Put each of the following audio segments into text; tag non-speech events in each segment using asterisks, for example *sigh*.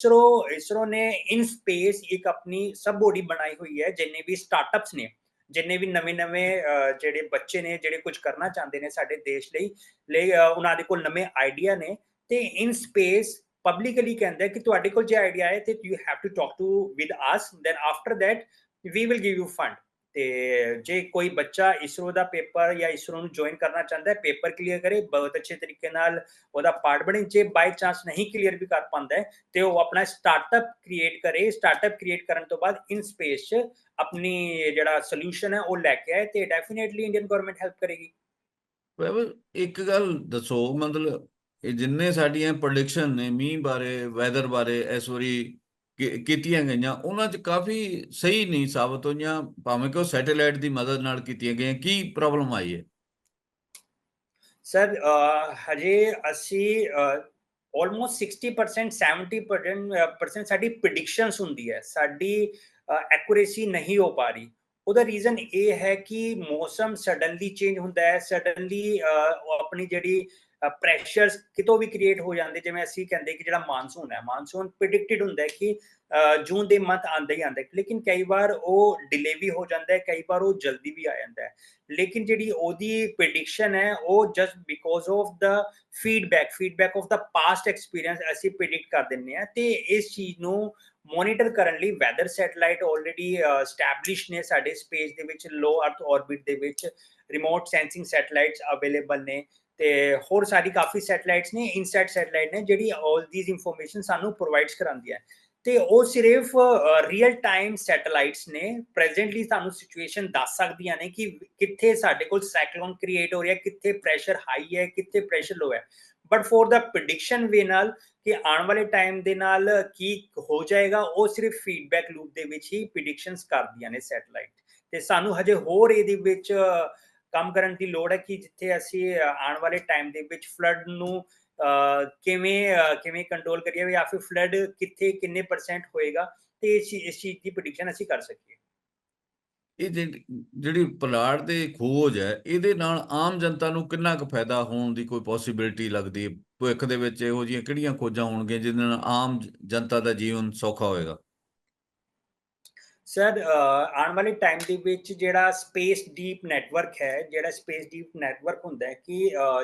ਇਸਰੋ ਇਸਰੋ ਨੇ ਇਨ ਸਪੇਸ ਇੱਕ ਆਪਣੀ ਸਬ ਬੋਡੀ ਬਣਾਈ ਹੋਈ ਹੈ, ਜਿੰਨੇ ਵੀ ਸਟਾਰਟਅਪਸ ਨੇ, ਜਿੰਨੇ ਵੀ ਨਵੇਂ-ਨਵੇਂ ਜਿਹੜੇ ਬੱਚੇ ਨੇ, ਜਿਹੜੇ ਕੁਝ ਕਰਨਾ ਚਾਹੁੰਦੇ ਨੇ ਸਾਡੇ ਦੇਸ਼ ਲਈ ਲਈ ਉਹਨਾਂ ਦੇ ਕੋਲ ਨਵੇਂ ਆਈਡੀਆ ਨੇ, ਤੇ ਇਨ ਸਪੇਸ ਪਬਲਿਕਲੀ ਕਹਿੰਦਾ ਕਿ ਤੁਹਾਡੇ ਕੋਲ ਜੇ ਆਈਡੀਆ ਹੈ, ਤੇ you have to talk to with us then after that we will give you fund ਤੇ ਜੇ ਕੋਈ ਬੱਚਾ ਇਸਰੋ ਦਾ ਪੇਪਰ ਜਾਂ ਇਸਰੋ ਨੂੰ ਜੁਆਇਨ ਕਰਨਾ ਚਾਹੁੰਦਾ ਹੈ, ਪੇਪਰ ਕਲੀਅਰ ਕਰੇ, ਬਹੁਤ ਅੱਛੇ ਤਰੀਕੇ ਨਾਲ ਉਹਦਾ ਪਾਰਟ ਬਣੇ, ਜੇ ਬਾਈ ਚਾਂਸ ਨਹੀਂ ਕਲੀਅਰ ਵੀ ਕਰ ਪਾਉਂਦਾ ਹੈ, ਤੇ ਉਹ ਆਪਣਾ ਸਟਾਰਟਅਪ ਕ੍ਰੀਏਟ ਕਰੇ ਸਟਾਰਟਅਪ ਕ੍ਰੀਏਟ ਕਰਨ ਤੋਂ ਬਾਅਦ ਇਨ ਸਪੇਸ ਆਪਣੀ ਜਿਹੜਾ ਸੋਲੂਸ਼ਨ ਹੈ, ਉਹ ਲੈ ਕੇ ਆਏ ਤੇ ਡੈਫੀਨਿਟਲੀ ਇੰਡੀਅਨ ਗਵਰਨਮੈਂਟ ਹੈਲਪ ਕਰੇਗੀ। ਵੈਸੇ ਇੱਕ ਗੱਲ ਦੱਸੋ, ਮਤਲਬ ਇਹ ਜਿੰਨੇ ਸਾਡੀਆਂ ਪ੍ਰੈਡਿਕਸ਼ਨ ਨੇ ਮੀਂਹ ਬਾਰੇ ਵੈਦਰ ਬਾਰੇ, ਇਸ ਵਾਰੀ ਕੀਤੀਆਂ ਗਈਆਂ, ਉਹਨਾਂ 'ਚ ਕਾਫੀ ਸਹੀ ਨਹੀਂ ਸਾਬਤ ਹੋਈਆਂ, ਭਾਵੇਂ ਕਿ ਉਹ ਸੈਟੇਲਾਈਟ ਦੀ ਮਦਦ ਨਾਲ ਕੀਤੀਆਂ ਗਈਆਂ, ਕੀ ਪ੍ਰੋਬਲਮ ਆਈ ਹੈ? ਸਰ ਹਜੇ ਅਸੀਂ ਆਲਮੋਸਟ 60% 70% ਸਾਡੀ ਪ੍ਰੈਡਿਕਸ਼ਨਸ ਹੁੰਦੀ ਹੈ, ਸਾਡੀ ਐਕੂਰੇਸੀ ਨਹੀਂ ਹੋ ਪਾ ਰਹੀ। ਉਹਦਾ ਰੀਜ਼ਨ ਇਹ ਹੈ ਕਿ ਮੌਸਮ ਸਡਨਲੀ ਚੇਂਜ ਹੁੰਦਾ ਹੈ ਸਡਨਲੀ ਆਪਣੀ ਜਿਹੜੀ ਪ੍ਰੈਸ਼ਰਸ ਕਿਤੋਂ ਵੀ ਕ੍ਰੀਏਟ ਹੋ ਜਾਂਦੇ, ਜਿਵੇਂ ਅਸੀਂ ਕਹਿੰਦੇ ਕਿ ਜਿਹੜਾ ਮਾਨਸੂਨ ਹੈ ਮਾਨਸੂਨ ਪ੍ਰੈਡਿਕਟਡ ਹੁੰਦਾ ਹੈ ਕਿ ਜੂਨ ਦੇ ਮੰਥ ਆਂਦਾ ਹੀ ਆਂਦਾ ਲੇਕਿਨ ਕਈ ਵਾਰ ਉਹ ਡਿਲੇ ਵੀ ਹੋ ਜਾਂਦਾ ਹੈ, ਕਈ ਵਾਰ ਉਹ ਜਲਦੀ ਵੀ ਆ ਜਾਂਦਾ ਹੈ, ਲੇਕਿਨ ਜਿਹੜੀ ਉਹਦੀ ਪ੍ਰੈਡਿਕਸ਼ਨ ਹੈ, ਉਹ just because of the feedback feedback of the past experience ਅਸੀਂ ਪ੍ਰੈਡਿਕਟ ਕਰ ਦਿੰਨੇ ਆ ਤੇ ਇਸ ਚੀਜ਼ ਨੂੰ ਮੋਨੀਟਰ ਕਰਨ ਲਈ ਵੈਦਰ ਸੈਟੇਲਾਈਟ ਆਲਰੇਡੀ ਸਟੈਬਲਿਸ਼ ਨੇ ਸਾਡੇ ਸਪੇਸ ਦੇ ਵਿੱਚ ਲੋ ਅਰਥ ਆਰਬਿਟ ਦੇ ਵਿੱਚ ਰਿਮੋਟ ਸੈਂਸਿੰਗ ਸੈਟੇਲਾਈਟਸ ਅਵੇਲੇਬਲ ਨੇ ਤੇ ਹੋਰ ਸਾਰੀ ਕਾਫੀ ਸੈਟੇਲਾਈਟਸ ਨੇ, ਇਨਸੈਟ ਸੈਟੇਲਾਈਟ ਨੇ, ਜਿਹੜੀ ਆਲ ਥੀਸ ਇਨਫੋਰਮੇਸ਼ਨ ਸਾਨੂੰ ਪ੍ਰੋਵਾਈਡਸ ਕਰਾਉਂਦੀ ਹੈ। ਤੇ ਉਹ ਸਿਰਫ ਰੀਅਲ ਟਾਈਮ ਸੈਟਲਾਈਟਸ ਨੇ। ਪ੍ਰੈਜ਼ੈਂਟਲੀ ਸਾਨੂੰ ਸਿਚੁਏਸ਼ਨ ਦੱਸ ਸਕਦੀਆਂ ਨੇ ਕਿ ਕਿੱਥੇ ਸਾਡੇ ਕੋਲ ਸਾਈਕਲੋਨ ਕ੍ਰੀਏਟ ਹੋ ਰਿਹਾ, ਕਿੱਥੇ ਪ੍ਰੈਸ਼ਰ ਹਾਈ ਹੈ, ਕਿੱਥੇ ਪ੍ਰੈਸ਼ਰ ਲੋ ਹੈ। But for the prediction way ਨਾਲ, ਕਿ ਆਉਣ ਵਾਲੇ ਟਾਈਮ ਦੇ ਨਾਲ ਕੀ ਹੋ ਜਾਏਗਾ, ਉਹ ਸਿਰਫ ਫੀਡਬੈਕ ਲੂਪ ਦੇ ਵਿੱਚ ਹੀ ਪ੍ਰੈਡਿਕਸ਼ਨਸ ਕਰਦੀਆਂ ਨੇ ਸੈਟੇਲਾਈਟ। ਤੇ ਸਾਨੂੰ ਹਜੇ ਹੋਰ ਇਹਦੇ ਵਿੱਚ ਕੰਮ ਕਰਨ ਦੀ ਲੋੜ ਹੈ ਕਿ ਜਿੱਥੇ ਅਸੀਂ ਆਉਣ ਵਾਲੇ ਟਾਈਮ ਦੇ ਵਿੱਚ ਫਲੱਡ ਨੂੰ ਕਿਵੇਂ ਕਿਵੇਂ ਕੰਟਰੋਲ ਕਰੀਏ ਜਾਂ ਫਿਰ ਫਲੱਡ ਕਿੱਥੇ, ਕਿੰਨੇ ਪਰਸੈਂਟ ਹੋਏਗਾ ਤੇ ਇਸ ਇਸ ਚੀਜ਼ ਦੀ ਪ੍ਰੈਡਿਕਸ਼ਨ ਅਸੀਂ ਕਰ ਸਕੀਏ। ਇਹ ਜਿਹੜੀ ਪਲਾੜ ਦੇ ਖੋਜ ਹੈ, ਇਹਦੇ ਨਾਲ ਆਮ ਜਨਤਾ ਨੂੰ ਕਿੰਨਾ ਕੁ ਫਾਇਦਾ ਹੋਣ ਦੀ ਕੋਈ ਪੋਸਿਬਿਲਿਟੀ ਲੱਗਦੀ ਹੈ? ਭਵਿੱਖ ਦੇ ਵਿੱਚ ਇਹੋ ਜਿਹੀਆਂ ਕਿਹੜੀਆਂ ਖੋਜਾਂ ਹੋਣਗੀਆਂ ਜਿਹਦੇ ਨਾਲ ਆਮ ਜਨਤਾ ਦਾ ਜੀਵਨ ਸੌਖਾ ਹੋਏਗਾ? ਸਰ ਆਉਣ ਵਾਲੇ ਟਾਈਮ ਦੇ ਵਿੱਚ ਜਿਹੜਾ ਸਪੇਸ ਡੀਪ ਨੈਟਵਰਕ ਹੈ, ਜਿਹੜਾ ਸਪੇਸ ਡੀਪ ਨੈਟਵਰਕ ਹੁੰਦਾ ਹੈ ਕਿ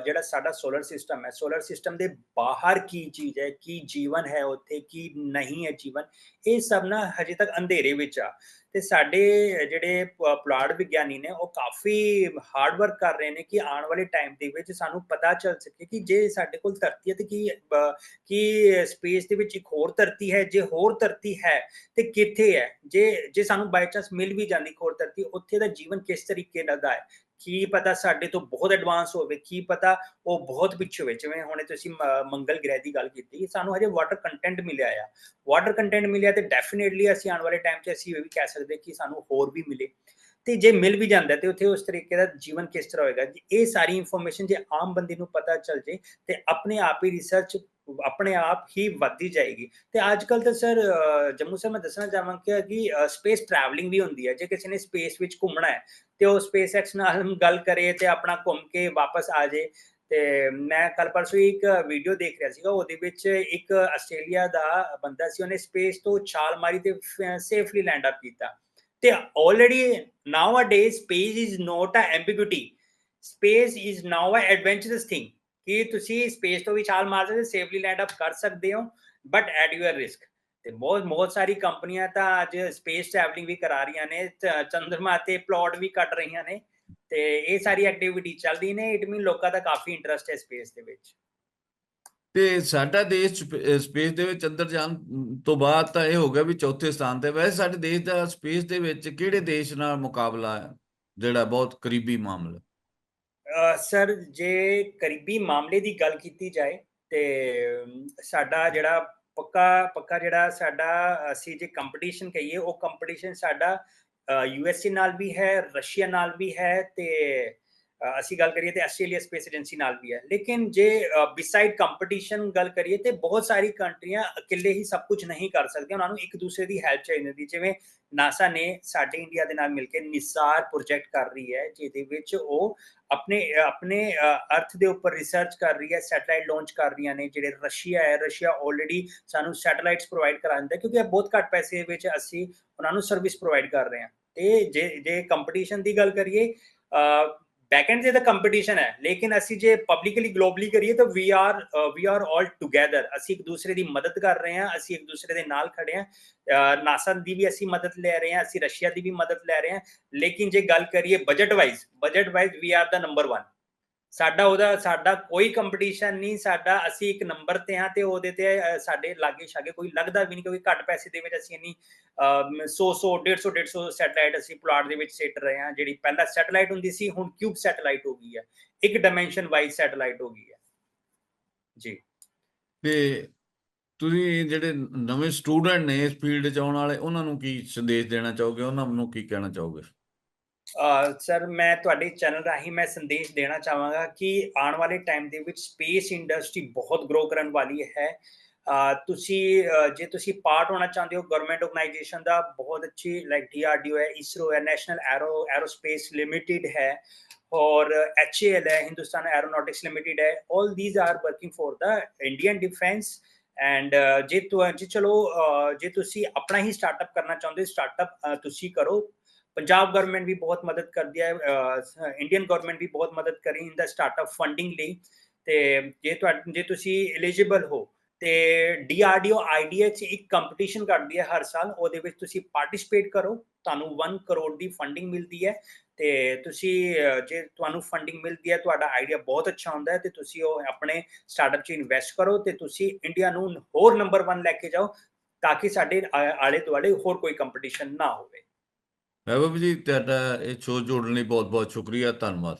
ਜਿਹੜਾ ਸਾਡਾ ਸੋਲਰ ਸਿਸਟਮ ਹੈ ਸੋਲਰ ਸਿਸਟਮ ਦੇ ਬਾਹਰ ਕੀ ਚੀਜ਼ ਹੈ, ਕੀ ਜੀਵਨ ਹੈ ਉੱਥੇ, ਕੀ ਨਹੀਂ ਹੈ ਜੀਵਨ, ਇਹ ਸਭ ਨਾ ਹਜੇ ਤੱਕ ਅੰਧੇਰੇ ਵਿੱਚ ਆ। ਤੇ ਸਾਡੇ ਜਿਹੜੇ ਪਲਾਟ ਵਿਗਿਆਨੀ ਨੇ, ਉਹ ਕਾਫੀ ਹਾਰਡ ਵਰਕ ਕਰ ਰਹੇ ਨੇ ਕਿ ਆਉਣ ਵਾਲੇ ਟਾਈਮ ਦੇ ਵਿੱਚ ਸਾਨੂੰ ਪਤਾ ਚੱਲ ਸਕੇ ਕਿ ਜੇ ਸਾਡੇ ਕੋਲ ਧਰਤੀ ਹੈ ਤੇ ਕੀ ਕੀ ਸਪੇਸ ਦੇ ਵਿੱਚ ਇੱਕ ਹੋਰ ਧਰਤੀ ਹੈ, ਜੇ ਹੋਰ ਧਰਤੀ ਹੈ ਤੇ ਕਿੱਥੇ ਹੈ? ਜੇ ਜੇ ਸਾਨੂੰ ਬਾਈ ਚਾਂਸ ਮਿਲ ਵੀ ਜਾਂਦੀ ਹੋਰ ਧਰਤੀ, ਉੱਥੇ ਦਾ ਜੀਵਨ ਕਿਸ ਤਰੀਕੇ ਦਾ ਹੈ? ਕੀ ਪਤਾ ਸਾਡੇ ਤੋਂ ਬਹੁਤ ਐਡਵਾਂਸ ਹੋਵੇ, ਕੀ ਪਤਾ ਉਹ ਬਹੁਤ ਪਿੱਛੇ ਹੋਵੇ, ਜਿਵੇਂ ਹੁਣੇ ਤੁਸੀਂ ਮੰਗਲ ਗ੍ਰਹਿ ਦੀ ਗੱਲ ਕੀਤੀ, ਸਾਨੂੰ ਹਜੇ ਵਾਟਰ ਕੰਟੈਂਟ ਮਿਲਿਆ ਆ। ਵਾਟਰ ਕੰਟੈਂਟ ਮਿਲਿਆ ਤੇ ਡੈਫੀਨਿਟਲੀ ਅਸੀਂ ਆਉਣ ਵਾਲੇ ਟਾਈਮ 'ਚ ਅਸੀਂ ਇਹ ਵੀ ਕਹਿ ਸਕਦੇ ਕਿ ਸਾਨੂੰ ਹੋਰ ਵੀ ਮਿਲੇ। ਤੇ ਜੇ ਮਿਲ ਵੀ ਜਾਂਦਾ ਤੇ ਉੱਥੇ ਉਸ ਤਰੀਕੇ ਦਾ ਜੀਵਨ ਕਿਸ ਤਰ੍ਹਾਂ ਹੋਏਗਾ ਇਹ ਸਾਰੀ ਇਨਫੋਰਮੇਸ਼ਨ ਜੇ ਆਮ ਬੰਦੇ ਨੂੰ ਪਤਾ ਚੱਲ ਜੇ ਤੇ ਆਪਣੇ ਆਪ ਹੀ ਰਿਸਰਚ ਆਪਣੇ ਆਪ ਹੀ ਵੱਧਦੀ ਜਾਏਗੀ। ਤੇ ਅੱਜ ਕੱਲ ਤਾਂ ਸਰ ਜੰਮੂ ਸਰ ਮੈਂ ਦੱਸਣਾ ਚਾਹਾਂਗਾ ਕਿ ਸਪੇਸ ਟਰੈਵਲਿੰਗ ਵੀ ਹੁੰਦੀ ਹੈ। ਜੇ ਕਿਸੇ ਨੇ ਸਪੇਸ ਵਿੱਚ ਘੁੰਮਣਾ ਹੈ, ਤੇ ਉਹ ਸਪੇਸ ਐਕਸ ਨਾਲ *laughs* ਗੱਲ ਕਰੇ ਤੇ ਆਪਣਾ ਘੁੰਮ ਕੇ ਵਾਪਸ ਆ ਜਾਏ ਤੇ ਮੈਂ ਕੱਲ ਪਰਸੋਂ ਇੱਕ ਵੀਡੀਓ ਦੇਖ ਰਿਹਾ ਸੀਗਾ, ਉਹਦੇ ਵਿੱਚ ਇੱਕ ਆਸਟ੍ਰੇਲੀਆ ਦਾ ਬੰਦਾ ਸੀ, ਉਹਨੇ ਸਪੇਸ ਤੋਂ ਛਾਲ ਮਾਰੀ ਤੇ ਸੇਫਲੀ ਲੈਂਡ ਅਪ ਕੀਤਾ। ਤੇ already now a day space is not a ambiguity space is now a adventurous thing ਕਿ ਤੁਸੀਂ ਸਪੇਸ ਤੋਂ ਵੀ ਛਾਲ ਮਾਰ ਸਕਦੇ ਸੇਫਲੀ ਲੈਂਡ ਅਪ ਕਰ ਸਕਦੇ ਹੋ ਬਟ ਐਟ ਯੂਅਰ ਰਿਸਕ ਤੇ ਬਹੁਤ ਬਹੁਤ ਸਾਰੀ ਕੰਪਨੀਆਂ ਤਾਂ ਅੱਜ ਸਪੇਸ ਟਰੈਵਲਿੰਗ ਵੀ ਕਰਾ ਰਹੀਆਂ ਨੇ ਚੰਦਰਮਾ ਤੇ ਪਲਾਟ ਵੀ ਕੱਟ ਰਹੀਆਂ ਨੇ, ਤੇ ਇਹ ਸਾਰੀ ਐਕਟੀਵਿਟੀ ਚੱਲਦੀ ਨੇ ਇਟ ਮੀਨ ਲੋਕਾਂ ਦਾ ਕਾਫੀ ਇੰਟਰਸਟ ਹੈ ਸਪੇਸ ਦੇ ਵਿੱਚ। ਤੇ ਸਾਡਾ ਦੇਸ਼ ਸਪੇਸ ਦੇ ਵਿੱਚ ਅੰਦਰ ਜਾਣ ਤੋਂ ਬਾਅਦ ਤਾਂ ਇਹ ਹੋ ਗਿਆ ਵੀ ਚੌਥੇ ਸਥਾਨ ਤੇ। ਵੈਸੇ ਸਾਡੇ ਦੇਸ਼ ਦਾ ਸਪੇਸ ਦੇ ਵਿੱਚ ਕਿਹੜੇ ਦੇਸ਼ ਨਾਲ ਮੁਕਾਬਲਾ ਹੈ? ਜਿਹੜਾ ਬਹੁਤ ਕਰੀਬੀ ਮਾਮਲਾ ਸਰ, ਜੇ ਕਰੀਬੀ ਮਾਮਲੇ ਦੀ ਗੱਲ ਕੀਤੀ ਜਾਏ, ਤੇ ਸਾਡਾ ਜਿਹੜਾ ਪੱਕਾ ਪੱਕਾ ਜਿਹੜਾ ਸਾਡਾ, ਅਸੀਂ ਜੇ ਕੰਪੀਟੀਸ਼ਨ ਕਹੀਏ, ਉਹ ਕੰਪੀਟੀਸ਼ਨ ਸਾਡਾ ਯੂ ਐਸ ਏ ਨਾਲ ਵੀ ਹੈ ਰਸ਼ੀਆ ਨਾਲ ਵੀ ਹੈ, ਤੇ ਅਸੀਂ ਗੱਲ ਕਰੀਏ ਤੇ ਆਸਟ੍ਰੇਲੀਆ ਸਪੇਸ ਏਜੰਸੀ ਨਾਲ ਵੀ ਹੈ। ਲੇਕਿਨ ਜੇ ਬਿਸਾਈਡ ਕੰਪੀਟੀਸ਼ਨ ਗੱਲ ਕਰੀਏ ਤੇ ਬਹੁਤ ਸਾਰੀ ਕੰਟਰੀਆਂ ਇਕੱਲੇ ਹੀ ਸਭ ਕੁਝ ਨਹੀਂ ਕਰ ਸਕਦੀਆਂ। ਉਹਨਾਂ ਨੂੰ ਇੱਕ ਦੂਸਰੇ ਦੀ ਹੈਲਪ ਚਾਹੀਦੀ ਹੁੰਦੀ। ਜਿਵੇਂ ਨਾਸਾ ਨੇ ਸਾਡੇ ਇੰਡੀਆ ਦੇ ਨਾਲ ਮਿਲ ਕੇ ਨਿਸਾਰ ਪ੍ਰੋਜੈਕਟ ਕਰ ਰਹੀ ਹੈ, ਜਿਹਦੇ ਵਿੱਚ ਉਹ ਆਪਣੇ ਆਪਣੇ ਅਰਥ ਦੇ ਉੱਪਰ ਰਿਸਰਚ ਕਰ ਰਹੀ ਹੈ ਸੈਟੇਲਾਈਟ ਲਾਂਚ ਕਰ ਰਹੀਆਂ ਨੇ। ਜਿਹੜੇ ਰਸ਼ੀਆ ਹੈ ਰਸ਼ੀਆ ਆਲਰੇਡੀ ਸਾਨੂੰ ਸੈਟੇਲਾਈਟਸ ਪ੍ਰੋਵਾਈਡ ਕਰਾਉਂਦਾ ਕਿਉਂਕਿ ਇਹ ਬਹੁਤ ਘੱਟ ਪੈਸੇ ਵਿੱਚ ਅਸੀਂ ਉਹਨਾਂ ਨੂੰ ਸਰਵਿਸ ਪ੍ਰੋਵਾਈਡ ਕਰ ਰਹੇ ਹਾਂ। ਤੇ ਜੇ ਜੇ ਕੰਪੀਟੀਸ਼ਨ ਦੀ ਗੱਲ ਕਰੀਏ ਬੈਕਐਂਡ ਤੇ ਤਾਂ ਕੰਪੀਟੀਸ਼ਨ ਹੈ, ਲੇਕਿਨ ਅਸੀਂ ਜੇ ਪਬਲਿਕਲੀ ਗਲੋਬਲੀ ਕਰੀਏ ਤਾਂ we are we are all together ਅਸੀਂ ਇੱਕ ਦੂਸਰੇ ਦੀ ਮਦਦ ਕਰ ਰਹੇ ਹਾਂ, ਅਸੀਂ ਇੱਕ ਦੂਸਰੇ ਦੇ ਨਾਲ ਖੜੇ ਹਾਂ। ਨਾਸਾ ਦੀ ਵੀ ਅਸੀਂ ਮਦਦ ਲੈ ਰਹੇ ਹਾਂ, ਅਸੀਂ ਰਸ਼ੀਆ ਦੀ ਵੀ ਮਦਦ ਲੈ ਰਹੇ ਹਾਂ। ਲੇਕਿਨ ਜੇ ਗੱਲ ਕਰੀਏ budget wise budget wise we are the number 1 ਸਾਡਾ ਉਹਦਾ, ਸਾਡਾ ਕੋਈ ਕੰਪੀਟੀਸ਼ਨ ਨਹੀਂ, ਸਾਡਾ ਅਸੀਂ ਇੱਕ ਨੰਬਰ ਤੇ ਹਾਂ ਤੇ ਉਹਦੇ ਤੇ ਸਾਡੇ ਲਾਗੇ ਛਾਗੇ ਕੋਈ ਲੱਗਦਾ ਵੀ ਨਹੀਂ ਕਿਉਂਕਿ ਘੱਟ ਪੈਸੇ ਦੇ ਵਿੱਚ ਅਸੀਂ ਇੰਨੀ 100 100 150 150 ਸੈਟਲਾਈਟ ਅਸੀਂ ਪਲਾਟ ਦੇ ਵਿੱਚ ਸਿੱਟ ਰਹੇ ਹਾਂ, ਜਿਹੜੀ ਪਹਿਲਾਂ ਸੈਟੇਲਾਈਟ ਹੁੰਦੀ ਸੀ, ਹੁਣ ਕਿਊਬ ਸੈਟੇਲਾਈਟ ਹੋ ਗਈ ਹੈ। ਇੱਕ ਡਾਈਮੈਂਸ਼ਨ ਵਾਈਜ਼ ਸੈਟੇਲਾਈਟ ਹੋ ਗਈ ਹੈ। ਜੀ। ਤੇ ਤੁਸੀਂ ਜਿਹੜੇ ਨਵੇਂ ਸਟੂਡੈਂਟ ਨੇ ਇਸ ਫੀਲਡ 'ਚ ਆਉਣ ਵਾਲੇ, ਉਹਨਾਂ ਨੂੰ ਕੀ ਸੰਦੇਸ਼ ਦੇਣਾ ਚਾਹੋਗੇ? ਉਹਨਾਂ ਨੂੰ ਕੀ ਕਹਿਣਾ ਚਾਹੋਗੇ? ਸਰ, ਮੈਂ ਤੁਹਾਡੇ ਚੈਨਲ ਰਾਹੀਂ ਮੈਂ ਸੰਦੇਸ਼ ਦੇਣਾ ਚਾਹਾਂਗਾ ਕਿ ਆਉਣ ਵਾਲੇ ਟਾਈਮ ਦੇ ਵਿੱਚ ਸਪੇਸ ਇੰਡਸਟਰੀ ਬਹੁਤ ਗਰੋ ਕਰਨ ਵਾਲੀ ਹੈ। ਤੁਸੀਂ ਜੇ ਤੁਸੀਂ ਪਾਰਟ ਹੋਣਾ ਚਾਹੁੰਦੇ ਹੋ ਗਵਰਨਮੈਂਟ ਆਰਗੇਨਾਈਜੇਸ਼ਨ ਦਾ ਬਹੁਤ ਅੱਛੀ ਲਾਈਕ ਡੀਆਰਡੀਓ ਹੈ ਇਸਰੋ ਹੈ ਨੈਸ਼ਨਲ ਐਰੋ ਐਰੋਸਪੇਸ ਲਿਮਿਟਿਡ ਹੈ ਔਰ ਐਚਏਐਲ ਹੈ ਹਿੰਦੁਸਤਾਨ ਐਰੋਨੌਟਿਕਸ ਲਿਮਿਟਿਡ ਹੈ। 올 these are working for the Indian defence and ਜੇ ਤੁਸੀਂ ਚਲੋ ਜੇ ਤੁਸੀਂ ਆਪਣਾ ਹੀ ਸਟਾਰਟਅਪ ਕਰਨਾ ਚਾਹੁੰਦੇ ਹੋ ਸਟਾਰਟਅਪ ਤੁਸੀਂ ਕਰੋ। ਪੰਜਾਬ ਗਵਰਨਮੈਂਟ ਵੀ ਬਹੁਤ ਮਦਦ ਕਰਦੀ ਹੈ ਇੰਡੀਅਨ ਗਵਰਨਮੈਂਟ ਵੀ ਬਹੁਤ ਮਦਦ ਕਰੀ ਇਨ ਦਾ ਸਟਾਰਟਅਪ ਫੰਡਿੰਗ ਲਈ ਤੇ ਜੇ ਤੁਹਾ, ਜੇ ਤੁਸੀਂ ਐਲੀਜੀਬਲ ਹੋ ਤੇ ਡੀਆਰਡੀਓ ਆਈਡੀਆ ਚ ਇੱਕ ਕੰਪੀਟੀਸ਼ਨ ਕਰਦੀ ਹੈ ਹਰ ਸਾਲ, ਉਹਦੇ ਵਿੱਚ ਤੁਸੀਂ ਪਾਰਟਿਸਿਪੇਟ ਕਰੋ, ਤੁਹਾਨੂੰ 1 ਕਰੋੜ ਦੀ ਫੰਡਿੰਗ ਮਿਲਦੀ ਹੈ ਤੇ ਤੁਸੀਂ ਜੇ ਤੁਹਾਨੂੰ ਫੰਡਿੰਗ ਮਿਲਦੀ ਹੈ, ਤੁਹਾਡਾ ਆਈਡੀਆ ਬਹੁਤ ਅੱਛਾ ਹੁੰਦਾ ਹੈ ਤੇ ਤੁਸੀਂ ਉਹ ਆਪਣੇ ਸਟਾਰਟਅਪ 'ਚ ਇਨਵੈਸਟ ਕਰੋ ਤੇ ਤੁਸੀਂ ਇੰਡੀਆ ਨੂੰ ਹੋਰ ਨੰਬਰ 1 ਲੈ ਕੇ ਜਾਓ, ਤਾਂ ਕਿ ਸਾਡੇ ਆਲੇ ਦੁਆਲੇ ਹੋਰ ਕੋਈ ਕੰਪੀਟੀਸ਼ਨ ਨਾ ਹੋਵੇ। ਮਹਿਬੂਬ ਜੀ ਤੁਹਾਡਾ ਇਹ ਸ਼ੋਅ ਜੋੜਨ ਲਈ ਬਹੁਤ ਬਹੁਤ ਸ਼ੁਕਰੀਆ ਧੰਨਵਾਦ।